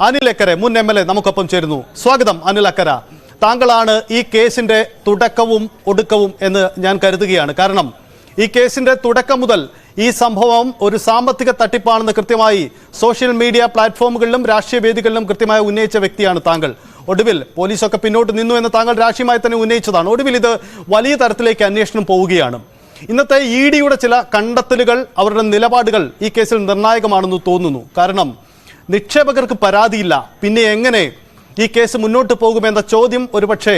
അനിൽ അക്കരെ മുൻ M L A നമുക്കൊപ്പം ചേരുന്നു. സ്വാഗതം അനിൽ അക്കര. താങ്കളാണ് ഈ കേസിന്റെ തുടക്കവും ഒടുക്കവും എന്ന് ഞാൻ കരുതുകയാണ്. കാരണം ഈ കേസിന്റെ തുടക്കം മുതൽ ഈ സംഭവം ഒരു സാമ്പത്തിക തട്ടിപ്പാണെന്ന് കൃത്യമായി സോഷ്യൽ മീഡിയ പ്ലാറ്റ്ഫോമുകളിലും രാഷ്ട്രീയ വേദികളിലും കൃത്യമായി ഉന്നയിച്ച വ്യക്തിയാണ് താങ്കൾ. ഒടുവിൽ പോലീസൊക്കെ പിന്നോട്ട് നിന്നു എന്ന് താങ്കൾ രാഷ്ട്രീയമായി തന്നെ ഉന്നയിച്ചതാണ്. ഒടുവിൽ ഇത് വലിയ തരത്തിലേക്ക് അന്വേഷണം പോവുകയാണ്. ഇന്നത്തെ ഇ ഡിയുടെ ചില കണ്ടെത്തലുകൾ അവരുടെ നിലപാടുകൾ ഈ കേസിൽ നിർണായകമാണെന്ന് തോന്നുന്നു. കാരണം നിക്ഷേപകർക്ക് പരാതിയില്ല. പിന്നെ എങ്ങനെ ഈ കേസ് മുന്നോട്ട് പോകുമെന്ന ചോദ്യം ഒരുപക്ഷെ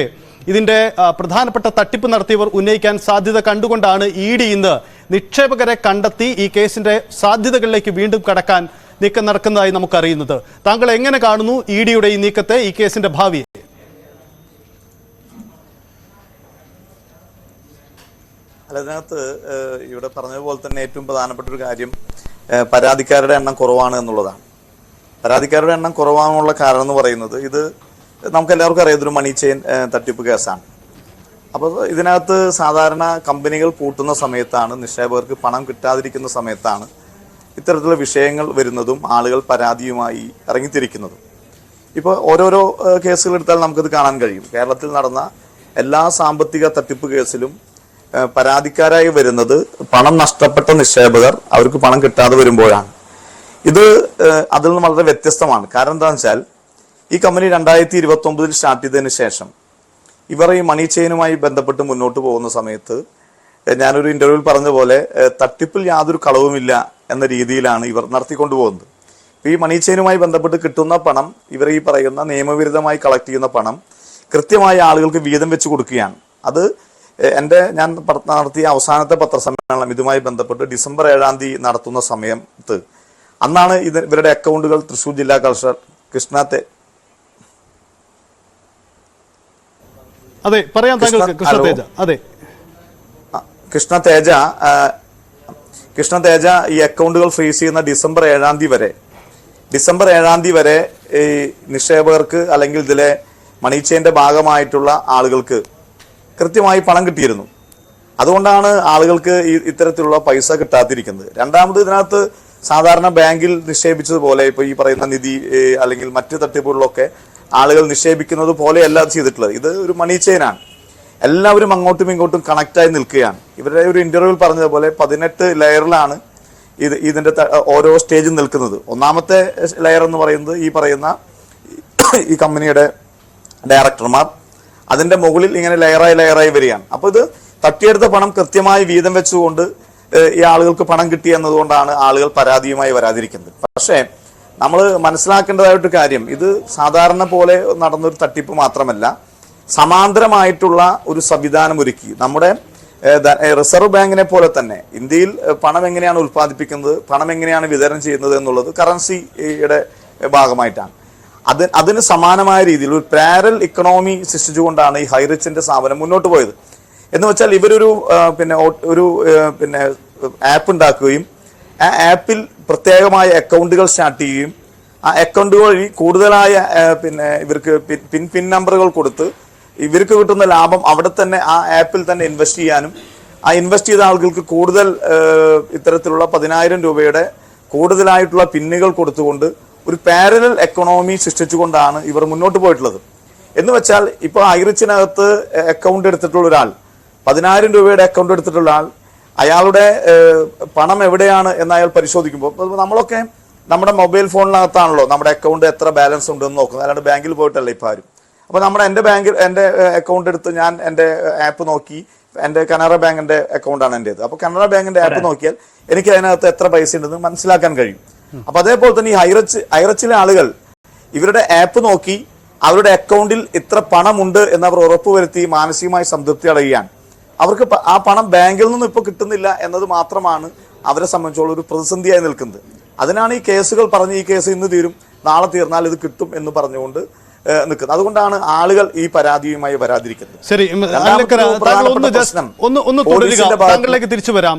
ഇതിന്റെ പ്രധാനപ്പെട്ട തട്ടിപ്പ് നടത്തിയവർ ഉന്നയിക്കാൻ സാധ്യത കണ്ടുകൊണ്ടാണ് ഇ ഡി ഇന്ന് നിക്ഷേപകരെ കണ്ടെത്തി ഈ കേസിന്റെ സാധ്യതകളിലേക്ക് വീണ്ടും കടക്കാൻ നീക്കം നടക്കുന്നതായി നമുക്കറിയുന്നത്. താങ്കൾ എങ്ങനെ കാണുന്നു ഇ ഡിയുടെ ഈ നീക്കത്തെ ഈ കേസിന്റെ ഭാവി? അല്ല അതിനകത്ത് ഇവിടെ പറഞ്ഞതുപോലെ തന്നെ ഏറ്റവും പ്രധാനപ്പെട്ട ഒരു കാര്യം പരാതിക്കാരുടെ എണ്ണം കുറവാണ് എന്നുള്ളതാണ്. പരാതിക്കാരുടെ എണ്ണം കുറവാനുള്ള കാരണം എന്ന് പറയുന്നത് ഇത് നമുക്ക് എല്ലാവർക്കും അറിയാം ഇതൊരു മണി ചെയിൻ തട്ടിപ്പ് കേസാണ്. അപ്പോൾ ഇതിനകത്ത് സാധാരണ കമ്പനികൾ പൂട്ടുന്ന സമയത്താണ് നിക്ഷേപകർക്ക് പണം കിട്ടാതിരിക്കുന്ന സമയത്താണ് ഇത്തരത്തിലുള്ള വിഷയങ്ങൾ വരുന്നതും ആളുകൾ പരാതിയുമായി ഇറങ്ങിത്തിരിക്കുന്നതും. ഇപ്പോൾ ഓരോരോ കേസുകൾ എടുത്താൽ നമുക്കത് കാണാൻ കഴിയും. കേരളത്തിൽ നടന്ന എല്ലാ സാമ്പത്തിക തട്ടിപ്പ് കേസിലും പരാതിക്കാരായി വരുന്നത് പണം നഷ്ടപ്പെട്ട നിക്ഷേപകർ അവർക്ക് പണം കിട്ടാതെ വരുമ്പോഴാണ്. ഇത് അതിൽ നിന്ന് വളരെ വ്യത്യസ്തമാണ്. കാരണം എന്താണെന്ന് വെച്ചാൽ ഈ കമ്പനി രണ്ടായിരത്തി ഇരുപത്തി സ്റ്റാർട്ട് ചെയ്തതിന് ശേഷം ഇവർ ഈ മണി ചെയിനുമായി ബന്ധപ്പെട്ട് മുന്നോട്ട് പോകുന്ന സമയത്ത് ഞാനൊരു ഇന്റർവ്യൂവിൽ പറഞ്ഞ പോലെ തട്ടിപ്പിൽ യാതൊരു കളവുമില്ല എന്ന രീതിയിലാണ് ഇവർ നടത്തിക്കൊണ്ടു പോകുന്നത്. ഈ മണി ചെയിനുമായി ബന്ധപ്പെട്ട് കിട്ടുന്ന പണം ഇവർ ഈ പറയുന്ന നിയമവിരുദ്ധമായി കളക്ട് ചെയ്യുന്ന പണം കൃത്യമായി ആളുകൾക്ക് വീതം വെച്ച് കൊടുക്കുകയാണ്. അത് എന്റെ ഞാൻ നടത്തിയ അവസാനത്തെ പത്രസമ്മേളനം ഇതുമായി ബന്ധപ്പെട്ട് ഡിസംബർ ഏഴാം തീയതി നടത്തുന്ന സമയത്ത് അന്നാണ് ഇത് ഇവരുടെ അക്കൗണ്ടുകൾ തൃശൂർ ജില്ലാ കളക്ടർ കൃഷ്ണ അതെ പറയാം കൃഷ്ണ- തേജ. അതെ. കൃഷ്ണ തേജ കൃഷ്ണ തേജ ഈ അക്കൗണ്ടുകൾ ഫ്രീസ് ചെയ്യുന്ന ഡിസംബർ ഏഴാം തീയതി വരെ. ഡിസംബർ ഏഴാം തീയതി വരെ ഈ നിക്ഷേപകർക്ക് അല്ലെങ്കിൽ ഇതിലെ മണി ചെയിന്റെ ഭാഗമായിട്ടുള്ള ആളുകൾക്ക് കൃത്യമായി പണം കിട്ടിയിരുന്നു. അതുകൊണ്ടാണ് ആളുകൾക്ക് ഈ ഇത്തരത്തിലുള്ള പൈസ കിട്ടാതിരിക്കുന്നത്. രണ്ടാമത് ഇതിനകത്ത് സാധാരണ ബാങ്കിൽ നിക്ഷേപിച്ചതുപോലെ ഇപ്പൊ ഈ പറയുന്ന നിധി അല്ലെങ്കിൽ മറ്റ് തട്ടിപ്പുകളിലൊക്കെ ആളുകൾ നിക്ഷേപിക്കുന്നത് പോലെയല്ല ചെയ്തിട്ടുള്ളത്. ഇത് ഒരു മണി ചെയിനാണ് എല്ലാവരും അങ്ങോട്ടും ഇങ്ങോട്ടും കണക്റ്റായി നിൽക്കുകയാണ്. ഇവരുടെ ഒരു ഇന്റർവ്യൂവിൽ പറഞ്ഞതുപോലെ പതിനെട്ട് ലെയറിലാണ് ഇത് ഇതിന്റെ ഓരോ സ്റ്റേജും നിൽക്കുന്നത്. ഒന്നാമത്തെ ലെയർ എന്ന് പറയുന്നത് ഈ പറയുന്ന ഈ കമ്പനിയുടെ ഡയറക്ടർമാർ അതിന്റെ മുകളിൽ ഇങ്ങനെ ലെയറായി ലെയറായി വരികയാണ്. അപ്പോൾ ഇത് തട്ടിയെടുത്ത പണം കൃത്യമായി വീതം വെച്ചുകൊണ്ട് ഈ ആളുകൾക്ക് പണം കിട്ടി എന്നതുകൊണ്ടാണ് ആളുകൾ പരാതിയുമായി വരാതിരിക്കുന്നത്. പക്ഷേ നമ്മൾ മനസ്സിലാക്കേണ്ടതായിട്ട് കാര്യം. ഇത് സാധാരണ പോലെ നടന്നൊരു തട്ടിപ്പ് മാത്രമല്ല സമാന്തരമായിട്ടുള്ള ഒരു സംവിധാനം ഒരുക്കി. നമ്മുടെ റിസർവ് ബാങ്കിനെ പോലെ തന്നെ ഇന്ത്യയിൽ പണം എങ്ങനെയാണ് ഉൽപ്പാദിപ്പിക്കുന്നത് പണം എങ്ങനെയാണ് വിതരണം ചെയ്യുന്നത് എന്നുള്ളത് കറൻസിയുടെ ഭാഗമായിട്ടാണ്. അത് അതിന് സമാനമായ രീതിയിൽ ഒരു പാരൽ ഇക്കണോമി സൃഷ്ടിച്ചുകൊണ്ടാണ് ഈ ഹൈറിച്ചിന്റെ സ്ഥാപനം മുന്നോട്ട് പോയത്. എന്ന് വെച്ചാൽ ഇവരൊരു പിന്നെ ഒരു പിന്നെ ആപ്പ് ഉണ്ടാക്കുകയും ആ ആപ്പിൽ പ്രത്യേകമായ അക്കൗണ്ടുകൾ സ്റ്റാർട്ട് ചെയ്യുകയും ആ അക്കൗണ്ട് വഴി കൂടുതലായ പിന്നെ ഇവർക്ക് പിൻ- പിൻ നമ്പറുകൾ കൊടുത്ത് ഇവർക്ക് കിട്ടുന്ന ലാഭം അവിടെ തന്നെ ആ ആപ്പിൽ തന്നെ ഇൻവെസ്റ്റ് ചെയ്യാനും ആ ഇൻവെസ്റ്റ് ചെയ്ത ആളുകൾക്ക് കൂടുതൽ ഇത്തരത്തിലുള്ള പതിനായിരം രൂപയുടെ കൂടുതലായിട്ടുള്ള പിന്നുകൾ കൊടുത്തുകൊണ്ട് ഒരു പാരലൽ എക്കണോമി സൃഷ്ടിച്ചുകൊണ്ടാണ് ഇവർ മുന്നോട്ട് പോയിട്ടുള്ളത്. എന്ന് വെച്ചാൽ ഇപ്പോൾ ഐറിച്ചിനകത്ത് അക്കൗണ്ട് എടുത്തിട്ടുള്ള ഒരാൾ പതിനായിരം രൂപയുടെ അക്കൗണ്ട് എടുത്തിട്ടുള്ള ആൾ അയാളുടെ പണം എവിടെയാണ് എന്ന് അയാൾ പരിശോധിക്കുമ്പോൾ നമ്മളൊക്കെ നമ്മുടെ മൊബൈൽ ഫോണിനകത്താണല്ലോ നമ്മുടെ അക്കൗണ്ട് എത്ര ബാലൻസ് ഉണ്ടെന്ന് നോക്കുന്നത്. അല്ലാണ്ട് ബാങ്കിൽ പോയിട്ടല്ല ഇപ്പം ആരും. അപ്പോൾ നമ്മുടെ എന്റെ ബാങ്കിൽ എന്റെ അക്കൗണ്ട് എടുത്ത് ഞാൻ എന്റെ ആപ്പ് നോക്കി എന്റെ കനറ ബാങ്കിന്റെ അക്കൗണ്ടാണ് എന്റേത്. അപ്പോൾ കനറ ബാങ്കിന്റെ ആപ്പ് നോക്കിയാൽ എനിക്ക് അതിനകത്ത് എത്ര പൈസ ഉണ്ടെന്ന് മനസ്സിലാക്കാൻ കഴിയും. അപ്പോൾ അതേപോലെ തന്നെ ഈ ഹൈറച്ച് ഹൈറച്ചിലെ ആളുകൾ ഇവരുടെ ആപ്പ് നോക്കി അവരുടെ അക്കൗണ്ടിൽ ഇത്ര പണമുണ്ട് എന്നവർ ഉറപ്പുവരുത്തി മാനസികമായി സംതൃപ്തി അടയുകയാണ്. അവർക്ക് ആ പണം ബാങ്കിൽ നിന്നും ഇപ്പോൾ കിട്ടുന്നില്ല എന്നത് മാത്രമാണ് അവരെ സംബന്ധിച്ചോളം ഒരു പ്രതിസന്ധിയായി നിൽക്കുന്നത്. അതിനാണ് ഈ കേസുകൾ പറഞ്ഞ് ഈ കേസ് ഇന്ന് തീരും നാളെ തീർന്നാൽ ഇത് കിട്ടും എന്ന് പറഞ്ഞുകൊണ്ട് നിൽക്കുന്നത്. അതുകൊണ്ടാണ് ആളുകൾ ഈ പരാതിയുമായി വരാതിരിക്കുന്നത്. ശരി ഒന്ന് ഒന്ന് തുടരുക. താങ്കളിലേക്ക് തിരിച്ചു വരാം.